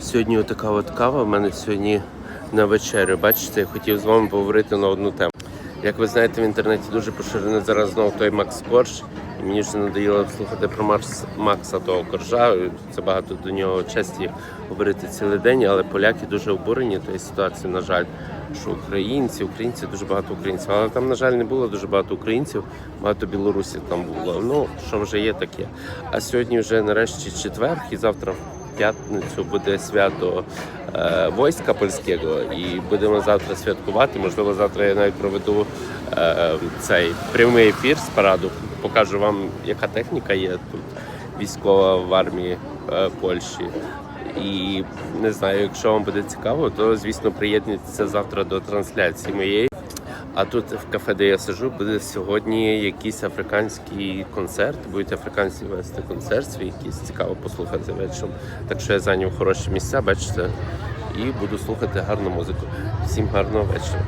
Сьогодні така от кава в мене сьогодні на вечерю. Бачите, я хотів з вами поговорити на одну тему. Як ви знаєте, в інтернеті дуже поширений зараз знову той Макс Корж. І мені вже надоїло слухати про Марс Макса того коржа. Це багато до нього честі говорити цілий день, але поляки дуже обурені тією ситуацією, на жаль, що українці, українці дуже багато українців. Але там, на жаль, не було дуже багато українців, багато білорусів там було. Ну, що вже є, таке. А сьогодні вже нарешті четвер, і завтра п'ятницю буде свято е, війська польського, і будемо завтра святкувати. Можливо, завтра я навіть проведу е, цей прямий ефір з параду. Покажу вам, яка техніка є тут військова в армії е, Польщі. І не знаю, якщо вам буде цікаво, то звісно приєднуйтеся завтра до трансляції моєї. А тут в кафе, де я сижу, буде сьогодні якийсь африканський концерт. Будуть африканці вести концерт свій, якийсь цікаво послухати вечором. Так що я зайняв хороші місця, бачите, і буду слухати гарну музику. Всім гарного вечора.